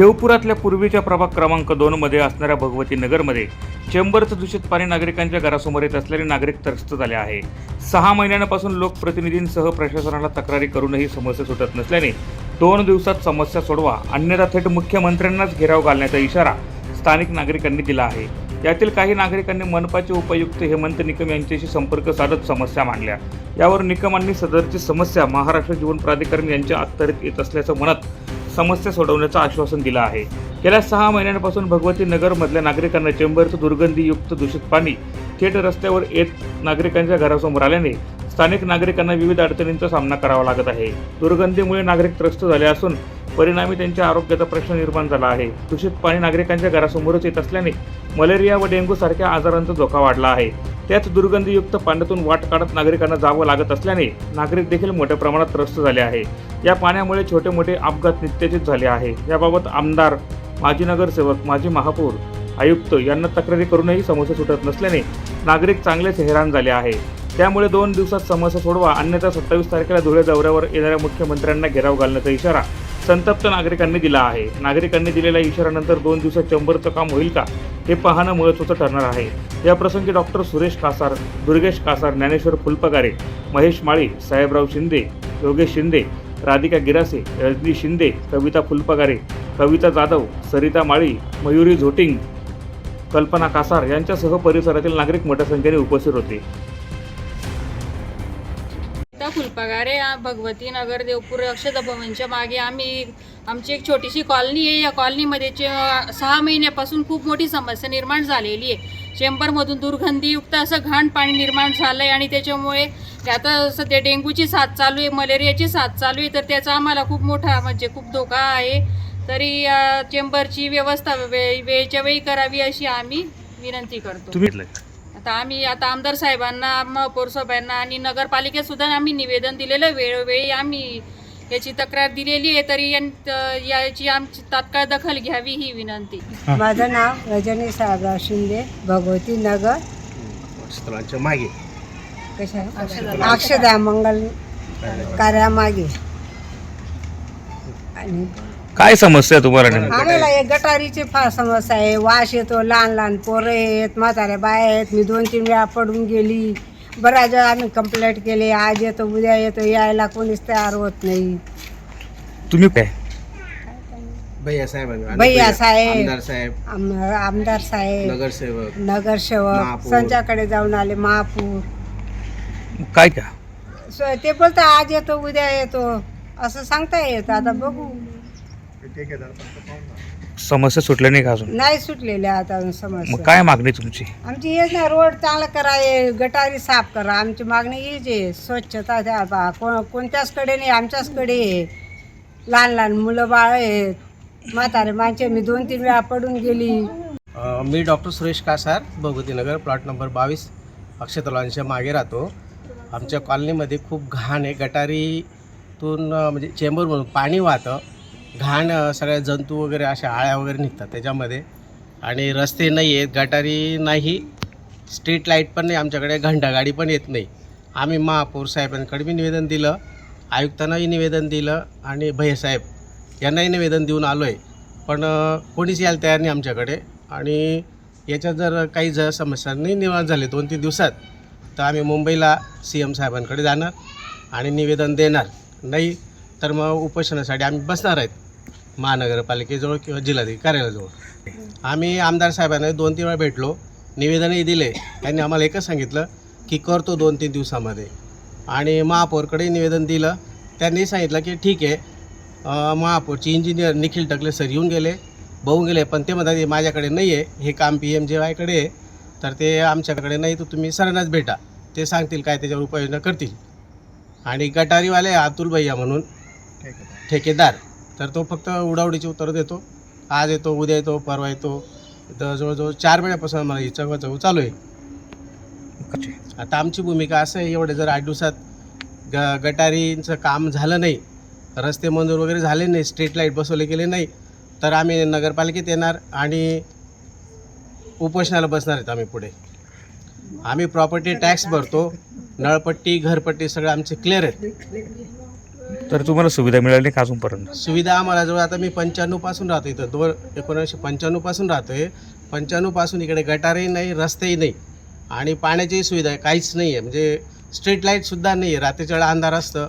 देवपुरातल्या पूर्वीच्या प्रभाग क्रमांक दोनमध्ये असणाऱ्या भगवती नगरमध्ये चेंबरचं दूषित पाणी नागरिकांच्या घरासमोर येत असल्याने नागरिक त्रस्त झाले आहे. सहा महिन्यांपासून लोकप्रतिनिधींसह प्रशासनाला तक्रारी करूनही समस्या सुटत नसल्याने दोन दिवसात समस्या सोडवा अन्यथा थेट मुख्यमंत्र्यांनाच घेराव घालण्याचा इशारा स्थानिक नागरिकांनी दिला आहे. यातील काही नागरिकांनी मनपाचे उपायुक्त हेमंत निकम यांच्याशी संपर्क साधत समस्या मांडल्या. यावर निकमांनी सदरची समस्या महाराष्ट्र जीवन प्राधिकरण यांच्या अखत्यारीत येत असल्याचं म्हणत समस्या सोडवण्याचं आश्वासन दिलं आहे. गेल्या सहा महिन्यांपासून भगवती नगरमधल्या नागरिकांना चेंबरचं दुर्गंधीयुक्त दूषित पाणी थेट रस्त्यावर येत नागरिकांच्या घरासमोर आल्याने स्थानिक नागरिकांना विविध अडचणींचा सामना करावा लागत आहे. दुर्गंधीमुळे नागरिक त्रस्त झाले असून परिणामी त्यांच्या आरोग्याचा प्रश्न निर्माण झाला आहे. दूषित पाणी नागरिकांच्या घरासमोरच येत असल्याने मलेरिया व डेंग्यू सारख्या आजारांचा धोका वाढला आहे. त्याच दुर्गंधीयुक्त पाण्यातून वाट काढत नागरिकांना जावं लागत असल्याने नागरिक देखील मोठ्या प्रमाणात त्रस्त झाले आहे. या पाण्यामुळे छोटे मोठे अपघात नित्यचित झाले आहे. याबाबत आमदार माजी नगरसेवक माजी महापौर आयुक्त यांना तक्रारी करूनही समस्या सुटत नसल्याने नागरिक चांगलेच हैराण झाले आहे. त्यामुळे दोन दिवसात समस्या सोडवा अन्यथा सत्तावीस तारखेला धुळे दौऱ्यावर येणाऱ्या मुख्यमंत्र्यांना घेराव घालण्याचा इशारा संतप्त नागरिकांनी दिला आहे. नागरिकांनी दिलेल्या इशाऱ्यानंतर दोन दिवसात चंबरचं काम होईल का हे पाहणं महत्त्वाचं ठरणार आहे. या प्रसंगी डॉक्टर सुरेश कासार दुर्गेश कासार ज्ञानेश्वर फुलपगारे महेश माळी साहेबराव शिंदे योगेश शिंदे राधिका गिरासे रजनी शिंदे कविता फुलपगारे कविता जाधव सरिता माळी मयुरी झोटिंग कल्पना कासार यांच्यासह परिसरातील नागरिक मोठ्या संख्येने उपस्थित होते. फुलपगारे भगवती नगर देवपूर अक्षता भवनच्या मागे आम्ही आमची एक छोटीशी कॉलनी आहे. या कॉलनीमध्ये चे- सहा महिन्यापासून खूप मोठी समस्या निर्माण झालेली आहे. चेंबरमधून दुर्गंधीयुक्त असं घाण पाणी निर्माण झालं आहे आणि त्याच्यामुळे आता सध्या डेंग्यूची साथ चालू आहे मलेरियाची साथ चालू आहे तर त्याचा आम्हाला खूप मोठा म्हणजे खूप धोका आहे. तरी चेंबरची व्यवस्था वे वेळच्या वेळी करावी अशी आम्ही विनंती करतो. तुम्ही आता आम्ही आता आमदार साहेबांना महापौर साहेबांना आणि नगरपालिकेत सुद्धा आम्ही निवेदन दिलेलं वेळोवेळी आम्ही याची तक्रार दिलेली आहे तरी यां- याची आमची तात्काळ दखल घ्यावी ही विनंती. माझं नाव रजनी साहेबराव शिंदे भगवती नगर. स्थळांच्या मागे. कशा? अक्षदा मंगल कार्यामागे. आणि काय समस्या तुम्हाला नेमकं? आम्हाला एक गटारीची फार समस्या आहे. वास येतो लहान लहान पोरं आहेत म्हाताऱ्या बाया आहेत. मी दोन तीन वेळा पडून गेली. बऱ्याच वेळा आम्ही कंप्लेंट केली. आज येतो उद्या येतो यायला कोणीच तयार होत नाही. तुम्ही काय? भैया साहेब आणि भैया साहेब. आमदार साहेब. आम- आमदार साहेब. नगरसेवक नगरसेवक. महापौर. संच्याकडे जाऊन आले महापूर. काय का? स- ते बोलता आज येतो उद्या येतो. असं सांगता येत. आता बघू. समस्या सुटल्या नाही का अजून? नाही सुटलेले आता मग समस्या. काय मागणी तुमची? आमची हेच ना रोड चांगला करा हे गटारी साफ करा. आमची मागणी हीच आहे स्वच्छता द्या बा. कोण कोणत्याचकडे नाही आमच्याचकडे आहे लहान लहान मुलं बाळ आहेत म्हातारे माणसे. मी दोन तीन वेळा पडून गेली. अ, मी doctor Suresh Kasar Bhagwatinagar plot number बावीस अक्षतलांच्या मागे राहतो. आमच्या कॉलनीमध्ये खूप घाण आहे. गटारीतून अ, म्हणजे चेंबरमधून पाणी वाहतं. घाण सगळ्या जंतू वगैरे अशा आळ्या वगैरे निघतात त्याच्यामध्ये. आणि रस्ते नाही आहेत गटारी नाही स्ट्रीट लाइट पण नाही आमच्याकडे घंटागाडी पण येत नाही. आम्ही महापौर साहेबांकडे बी निवेदन दिलं आयुक्तांनाही निवेदन दिलं आणि भैयासाहेब यांनाही निवेदन देऊन आलो आहे पण कोणीच यायला तयार नाही आमच्याकडे. आणि याच्यात जर काही जर समस्या नाही निर्माण झाले दोन तीन दिवसात तर आम्ही मुंबईला सी एम साहेबांकडे जाणार आणि निवेदन देणार. नाही तर मग उपोषणासाठी आम्ही बसणार आहेत. महानगरपालिकेजवळ किंवा जिल्हाधिकारी कार्यालयाजवळ आम्ही आमदार साहेबांना दोन तीन वेळा भेटलो. निवेदनही दिले. त्यांनी आम्हाला एकच सांगितलं की करतो दोन तीन दिवसामध्ये. आणि महापौरकडे निवेदन दिलं. त्यांनी सांगितलं की ठीक आहे. अं, महापौरचे इंजिनियर निखिल टकले सर येऊन गेले. बघून गेले पण ते म्हणतात माझ्याकडे नाही आहे हे काम पी एम जे वायकडे आहे. तर ते आमच्याकडे नाही तर तुम्ही सरांनाच भेटा. ते सांगतील काय त्याच्यावर उपाययोजना करतील. आणि गटारीवाले अतुल भैया म्हणून ठेकेदार. तर तो फक्त उडावडीची उत्तरं देतो. आज येतो उद्या येतो परवा येतो. तर जवळजवळ चार महिन्यापासून मला ही चौघ चालू आहे. आता आमची भूमिका असं आहे एवढे जर आठ दिवसात ग गटारींचं काम झालं नाही रस्ते मंजूर वगैरे झाले नाही स्ट्रीट लाइट बसवले गेले नाही तर आम्ही नगरपालिकेत येणार आणि उपोषणाला बसणार आहेत आम्ही पुढे. आम्ही प्रॉपर्टी टॅक्स भरतो नळपट्टी घरपट्टी सगळं आमचे क्लिअर आहेत. तर तुम्हाला सुविधा मिळाली का अजूनपर्यंत? सुविधा आम्हाला जवळ आता मी पंच्याण्णवपासून राहतो इथं. दोन एकोणीसशे पंच्याण्णवपासून राहतो आहे पंच्याण्णवपासून इकडे गटारही नाही रस्तेही नाही. आणि पाण्याचीही सुविधा आहे काहीच नाही आहे म्हणजे स्ट्रीट लाईटसुद्धा नाही आहे रात्रीच्या वेळा अंधार असतं.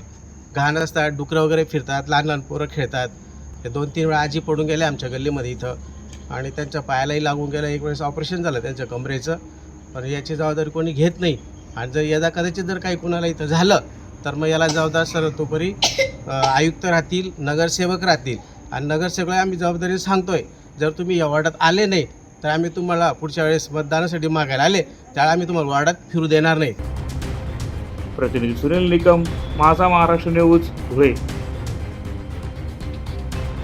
घाण असतात डुकरं वगैरे फिरतात लहान लहान पोरं खेळतात. हे दोन तीन वेळा आजी पडून गेले आमच्या गल्लीमध्ये इथं. आणि त्यांच्या पायालाही लागून गेलं. एक वेळेस ऑपरेशन झालं त्यांच्या कमरेचं. पण याची जबाबदारी कोणी घेत नाही. आणि जर यदा कदाचित जर काही कुणाला इथं झालं तर मग याला जबाबदार सर तोपरी आयुक्त राहतील नगरसेवक राहतील. आणि नगरसेवकाला आम्ही जबाबदारी सांगतोय जर तुम्ही या वॉर्डात आले नाही तर आम्ही तुम्हाला पुढच्या वेळेस मतदानासाठी मागायला आले त्याला आम्ही तुम्हाला वॉर्डात फिरू देणार नाही. प्रतिनिधी सुनील निकम माझा महाराष्ट्र न्यूज धुळे.